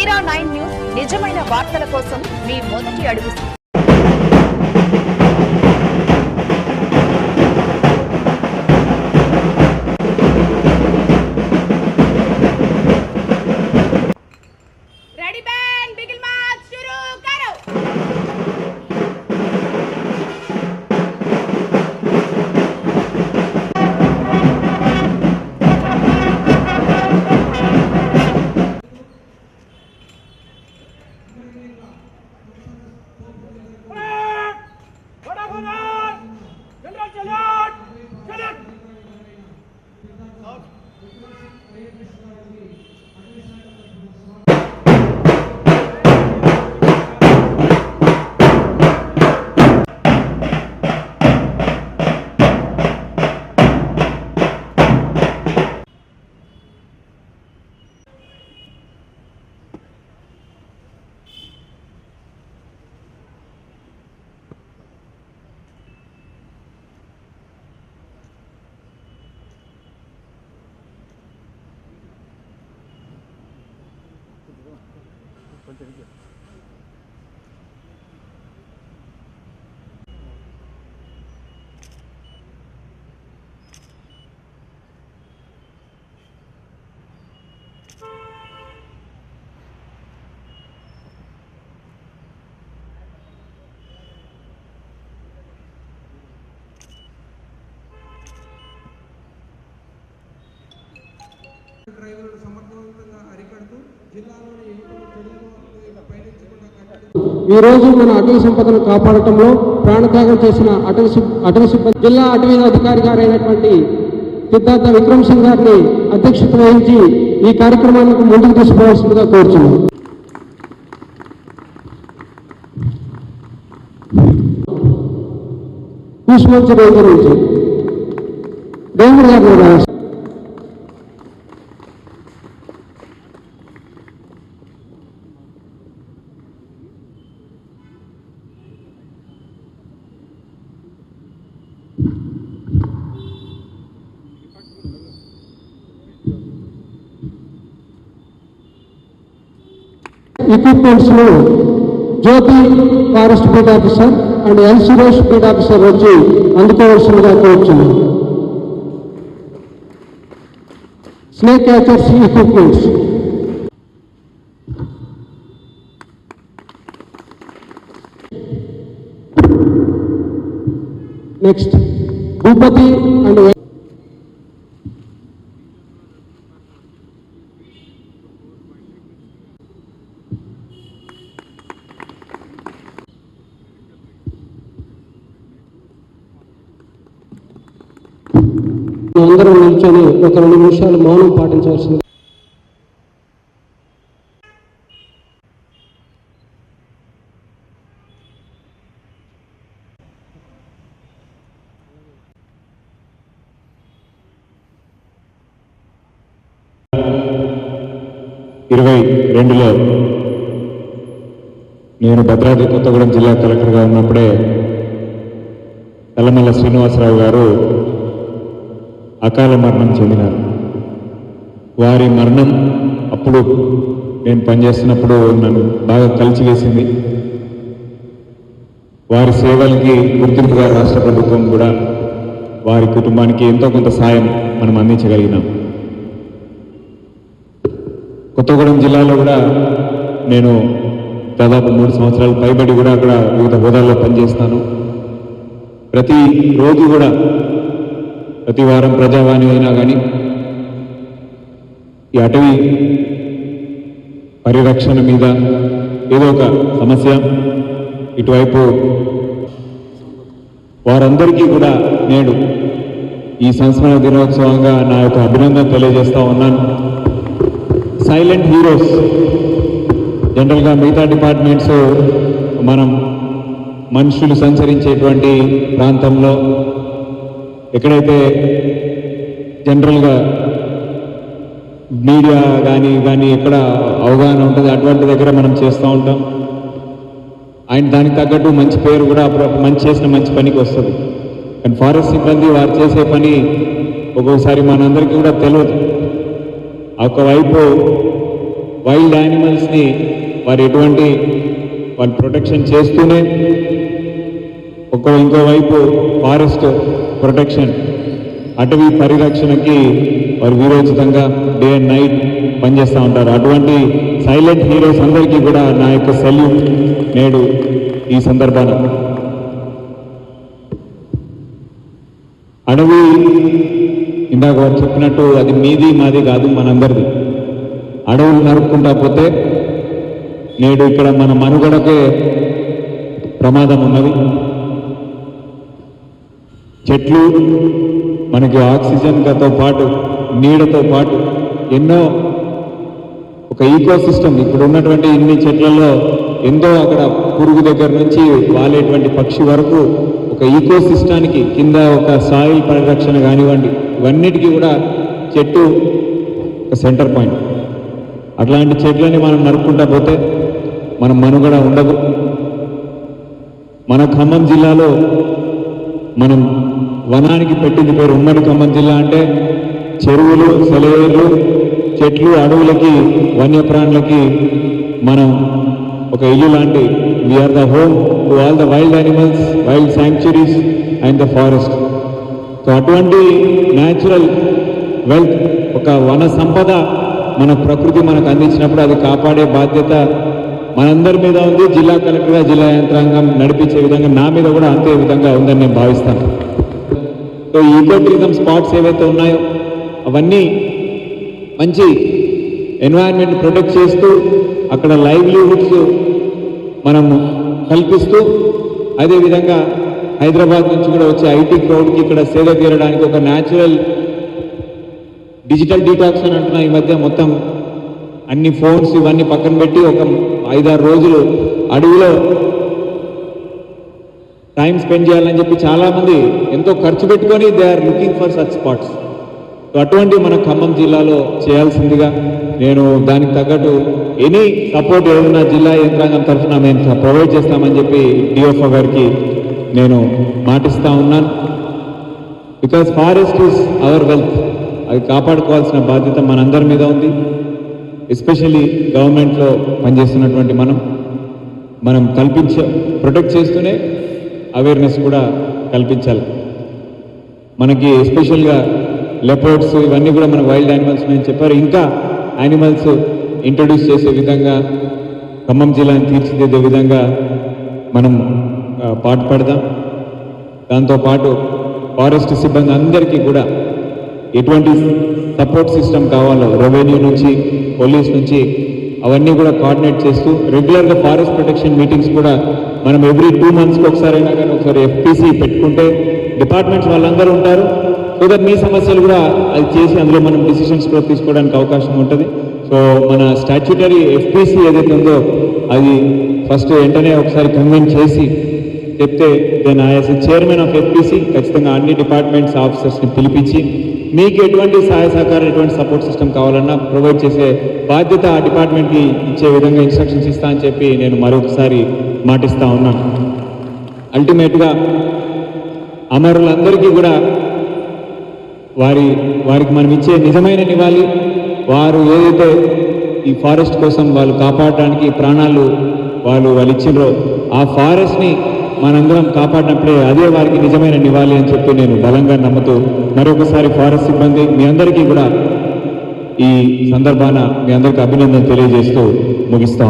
మీరా nine news నిజమైన వార్తల కోసం మీ మొదటి అడుగు Conte డ్రైవర్లు సమర్థవంతంగా అరికడుతూ జిల్లాలోని యువకులు చెడులను పయనించకుండా కట్టడి ఈ రోజు మన అటవీ సంపదను కాపాడటంలో ప్రాణత్యాగం చేసిన అటవీ అటవీ సిబ్బంది జిల్లా అటవీ అధికారి గారైనటువంటి సిద్ధార్థ విక్రమ్ సింగ్ గారిని అధ్యక్షత వహించి ఈ కార్యక్రమానికి ముందుకు తీసుకోవాల్సిందిగా కోరుచున్నాం. కూసుమంచి రేంజర్ నుంచి. రేంజర్ గారు ఎక్విప్మెంట్స్ను equipments Jyothi forest field officer and L Suresh field officer వచ్చి అందుకోవాల్సిందిగా కోరుచున్నాం snake catchers equipments next Bhupathi and అందరం నిల్చొని ఒక రెండు నిమిషాలు మౌనం పాటించవలసింది. ఇరవై రెండులో నేను భద్రాద్రి కొత్తగూడెం జిల్లా కలెక్టర్గా ఉన్నప్పుడే తలమల్ల శ్రీనివాసరావు గారు అకాల మరణం చెందినారు. వారి మరణం అప్పుడు నేను పనిచేస్తున్నప్పుడు నన్ను బాగా కలిచివేసింది వారి సేవలకి గుర్తింపుగా రాష్ట్ర ప్రభుత్వం కూడా వారి కుటుంబానికి ఎంతో కొంత సాయం మనం అందించగలిగినాం. కొత్తగూడెం జిల్లాలో కూడా నేను దాదాపు మూడు సంవత్సరాలు పైబడి కూడా అక్కడ వివిధ హోదాల్లో పనిచేస్తాను. ప్రతి రోజు కూడా ప్రతి వారం ప్రజావాణి అయినా కానీ ఈ అటవీ పరిరక్షణ మీద ఏదో ఒక సమస్య ఇటువైపు వారందరికీ కూడా నేడు ఈ సంస్మరణ దినోత్సవంగా నా యొక్క అభినందన తెలియజేస్తా ఉన్నాను. సైలెంట్ హీరోస్ జనరల్గా మిగతా డిపార్ట్మెంట్స్ మనం మనుషులు సంచరించేటువంటి ప్రాంతంలో ఎక్కడైతే జనరల్గా మీడియా కానీ కానీ ఎక్కడ అవగాహన ఉంటుంది అటువంటి దగ్గర మనం చేస్తూ ఉంటాం. ఆయన దానికి తగ్గట్టు మంచి పేరు కూడా మంచి చేసిన మంచి పనికి వస్తుంది. కానీ ఫారెస్ట్ సిబ్బంది వారు చేసే పని ఒక్కొక్కసారి మనందరికీ కూడా తెలియదు ఒకవైపు వైల్డ్ యానిమల్స్ని వారు ఎటువంటి వాళ్ళు ప్రొటెక్షన్ చేస్తూనే ఒక ఇంకోవైపు ఫారెస్ట్ ప్రొటెక్షన్ అటవీ పరిరక్షణకి వారు వీరోచితంగా డే అండ్ నైట్ పనిచేస్తూ ఉంటారు. అటువంటి సైలెంట్ హీరోస్ అందరికీ కూడా నా యొక్క సెల్యూట్ నేడు ఈ సందర్భాన. అడవి ఇందాక వారు చెప్పినట్టు అది మీది మాది కాదు మనందరిది. అడవులు నరుక్కుంటా పోతే నేడు ఇక్కడ మన మనుగడకే ప్రమాదం ఉన్నది. చెట్లు మనకి ఆక్సిజన్తో పాటు నీడతో పాటు ఎన్నో ఒక ఈకో సిస్టమ్ ఇప్పుడు ఉన్నటువంటి ఇన్ని చెట్లలో ఎంతో అక్కడ పురుగు దగ్గర నుంచి వాలేటువంటి పక్షి వరకు ఒక ఈకో సిస్టానికి కింద ఒక సాయిల్ పరిరక్షణ కానివ్వండి ఇవన్నిటికీ కూడా చెట్టు ఒక సెంటర్ పాయింట్ అట్లాంటి చెట్లని మనం నరుక్కుంటా పోతే మనం మనుగడ ఉండదు. మన ఖమ్మం జిల్లాలో మనం వనానికి పెట్టింది పేరు ఉమ్మడి ఖమ్మం జిల్లా అంటే చెరువులు సెలయేర్లు చెట్లు అడవులకి వన్యప్రాణులకి మనం ఒక ఇల్లు లాంటి we are the home to all the wild animals wild sanctuaries and the forest so అటువంటి న్యాచురల్ వెల్త్ ఒక వన సంపద మన ప్రకృతి మనకు అందించినప్పుడు అది కాపాడే బాధ్యత మనందరి మీద ఉంది. జిల్లా కలెక్టర్గా జిల్లా యంత్రాంగం నడిపించే విధంగా నా మీద కూడా అంతే విధంగా ఉందని నేను భావిస్తాను. సో ఈకో టూరిజం స్పాట్స్ ఏవైతే ఉన్నాయో అవన్నీ మంచి ఎన్వైరన్మెంట్ ప్రొటెక్ట్ చేస్తూ అక్కడ లైవ్లీహుడ్స్ మనం కల్పిస్తూ అదేవిధంగా హైదరాబాద్ నుంచి కూడా వచ్చే ఐటీ క్రౌడ్కి ఇక్కడ సేవ తీరడానికి ఒక న్యాచురల్ డిజిటల్ డీటాక్స్ అని అంటున్నా. ఈ మధ్య మొత్తం అన్ని ఫోన్స్ ఇవన్నీ పక్కన పెట్టి ఒక ఐదారు రోజులు అడవిలో టైం స్పెండ్ చేయాలని చెప్పి చాలామంది ఎంతో ఖర్చు పెట్టుకొని they are looking for such spots so అటువంటి మన ఖమ్మం జిల్లాలో చేయాల్సిందిగా నేను దానికి తగ్గట్టు ఎనీ సపోర్ట్ ఏదైనా జిల్లా యంత్రాంగం తరఫున మేము ప్రొవైడ్ చేస్తామని చెప్పి డిఎఫ్ఓ గారికి నేను మాటిస్తా ఉన్నాను. Because forest is our wealth అది కాపాడుకోవాల్సిన బాధ్యత మనందరి మీద ఉంది. ఎస్పెషల్లీ గవర్నమెంట్లో పనిచేస్తున్నటువంటి మనం. మనం కల్పించ ప్రొటెక్ట్ చేస్తూనే అవేర్నెస్ కూడా కల్పించాలి. మనకి ఎస్పెషల్గా లెపర్డ్స్ ఇవన్నీ కూడా మన వైల్డ్ యానిమల్స్ అని చెప్పారు. ఇంకా యానిమల్స్ ఇంట్రొడ్యూస్ చేసే విధంగా ఖమ్మం జిల్లాని తీర్చిదిద్దే విధంగా మనం పాటు పడదాం. దాంతోపాటు ఫారెస్ట్ సిబ్బంది అందరికీ కూడా ఎటువంటి సపోర్ట్ సిస్టమ్ కావాలో రెవెన్యూ నుంచి పోలీస్ నుంచి అవన్నీ కూడా కోఆర్డినేట్ చేస్తూ రెగ్యులర్గా ఫారెస్ట్ ప్రొటెక్షన్ మీటింగ్స్ కూడా మనం ఎవ్రీ టూ మంత్స్కి ఒకసారి అయినా కానీ ఒకసారి ఎఫ్పిసి పెట్టుకుంటే డిపార్ట్మెంట్స్ వాళ్ళందరూ ఉంటారు. సో దట్ మీ సమస్యలు కూడా అది చేసి అందులో మనం డిసిషన్స్ కూడా తీసుకోవడానికి అవకాశం ఉంటుంది. సో మన స్టాచ్యుటరీ ఎఫ్పిసి ఏదైతే ఉందో అది ఫస్ట్ వెంటనే ఒకసారి కన్వీన్ చేసి చెప్తే then as chairman of FPC ఖచ్చితంగా అన్ని డిపార్ట్మెంట్స్ ఆఫీసర్స్ని పిలిపించి మీకు ఎటువంటి సహాయ సహకారం ఎటువంటి సపోర్ట్ సిస్టమ్ కావాలన్నా ప్రొవైడ్ చేసే బాధ్యత ఆ డిపార్ట్మెంట్కి ఇచ్చే విధంగా ఇన్స్ట్రక్షన్స్ ఇస్తా అని చెప్పి నేను మరొకసారి మాటిస్తా ఉన్నాను అల్టిమేట్గా అమరులందరికీ కూడా వారి వారికి మనం ఇచ్చే నిజమైన నివాళి వారు ఏదైతే ఈ ఫారెస్ట్ కోసం వాళ్ళు కాపాడడానికి ప్రాణాలు వాళ్ళు వాళ్ళు ఇచ్చిండ్రో ఆ ఫారెస్ట్ని మనందరం కాపాడినప్పుడే అదే వారికి నిజమైన నివాళి అని చెప్పి నేను బలంగా నమ్ముతూ మరొకసారి ఫారెస్ట్ సిబ్బంది మీ అందరికీ కూడా ఈ సందర్భాన మీ అందరికీ అభినందన తెలియజేస్తూ ముగిస్తా